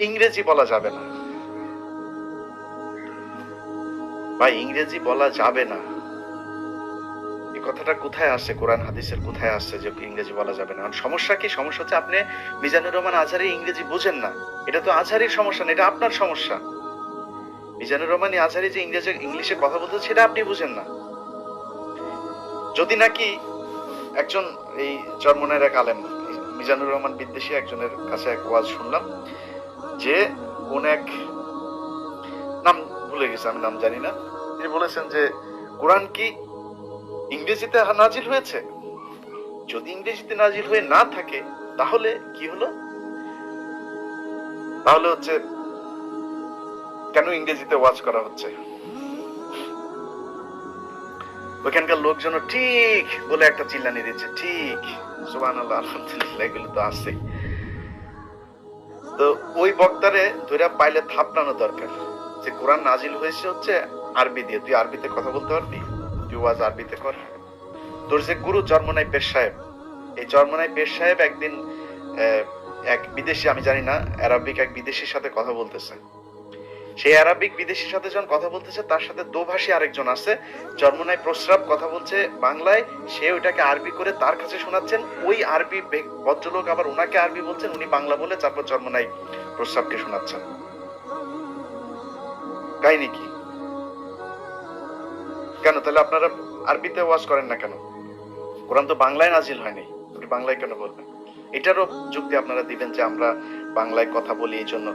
ইংরেজি বলা যাবে না। ভাই, ইংরেজি বলা যাবে না। এই কথাটা কোথায় আসছে কোরআন হাদিসের কোথায় আসছে যে ইংরেজি বলা যাবে না? সমস্যা কি? সমস্যা হচ্ছে আপনি মিজানুর রহমান আজহারি ইংরেজি বুঝেন না। এটা তো আজহারির সমস্যা না, এটা আপনার সমস্যা। মিজানুর রহমান আজহারি যে ইংরেজি, ইংলিশে কথা বলতে সেটা আপনি বুঝেন না। যদি নাকি একজন এই চরমনের এক আলেম, মিজানুর রহমান বিদ্বেষী একজনের কাছে এক ওয়াজ শুনলাম যে কোন এক নাম ভুলে গেছে, আমি নাম জানি না। তিনি বলেছেন যে, কোরআন কি ইংরেজিতে নাজিল হয়েছে? যদি ইংরেজিতে নাজিল হয়ে না থাকে, তাহলে কি হলো? তাহলে হচ্ছে, কেন ইংরেজিতে ওয়াজ করা হচ্ছে? ওইখানকার লোকজন ঠিক বলে একটা চিল্লানি দিচ্ছে, ঠিক। সুবান আল্লাহ আলহামদুলিল্লাহ, এগুলো তো আছেই। তো ওই বক্তারে ধরে পাইলে থাপড়ানো দরকার। যে কোরআন নাজিল হয়েছে হচ্ছে আরবি দিয়ে। তুই আরবিতে কথা বলতে পারবি? তুই ওয়াজ আরবিতে কর। তোর যে গুরু জন্মনাই পেশ সাহেব। এই জন্মনাই পেশ সাহেব একদিন এক বিদেশি, আমি জানি না অ্যারাবিক এক বিদেশির সাথে কথা বলতেছে। সেই অ্যারাবিক বিদেশির সাথে যখন কথা বলতেছে, তার সাথে দোভাষী আরেকজন আছে। জন্মনায় প্রস্রাব, কথা বলছে বাংলায়। সে ওইটাকে আরবি করে তার কাছে শোনাচ্ছেন। ওই আরবি ভদ্রলোক আবার ওনাকে আরবি বলছেন, উনি বাংলা বলে তারপর জন্মনায় প্রস্রাবকে শোনাচ্ছেন। কাহিনী কি? কেন? তাহলে আপনারা আরবিতে ওয়াজ করেন না কেন? কোরআন তো বাংলায় নাজিল হয়নি। বাংলায় কেন বলবেন? এটারও যুক্তি আপনারা দিবেন যে আমরা বাংলায় কথা বলি এই জন্য।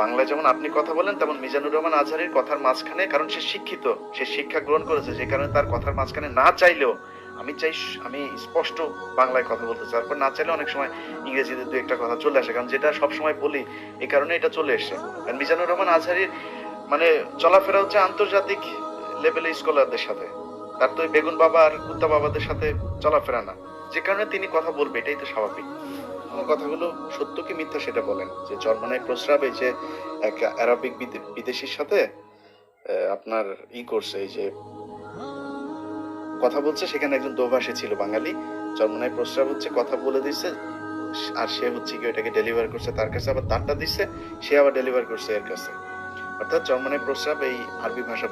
বাংলায় যেমন আপনি কথা বলেন, তেমন মিজানুর রহমান আজহারির কথার মাঝখানে, কারণ সে শিক্ষিত, সে শিক্ষা গ্রহণ করেছে, যে কারণে তার কথার মাঝখানে না চাইলেও আমি চাই, আমি স্পষ্ট বাংলায় কথা বলতে চাই। তারপর না চাইলে অনেক সময় ইংরেজিতে দু একটা কথা চলে আসে, কারণ যেটা সব সময় বলি এই কারণে এটা চলে এসে আর মিজানুর রহমান আজহারির মানে চলাফেরা হচ্ছে আন্তর্জাতিক লেভেলে স্কলারদের সাথে। তার তো বেগুন বাবা আর কুত্তা বাবাদের সাথে চলাফেরা না। যে কারণে তিনি কথা বলবে, এটাই তো স্বাভাবিক। কথাগুলো সত্য কি মিথ্যা সেটা বলেন। যে জন্মনায় প্রস্রাব যে এক আরবিক বিদেশির সাথে আপনার ই করছে, এই যে কথা বলছে, সেখানে একজন দোভাষী ছিল বাঙালি, জন্মনায় প্রস্রাব হচ্ছে, কথা বলে দিচ্ছে আর সে হচ্ছে কি ওটাকে ডেলিভার করছে, তার কাছে আবার তারটা দিচ্ছে সে আবার ডেলিভার করছে এর কাছে। অর্থাৎ জন্মনায় প্রস্রাব এই আরবি ভাষা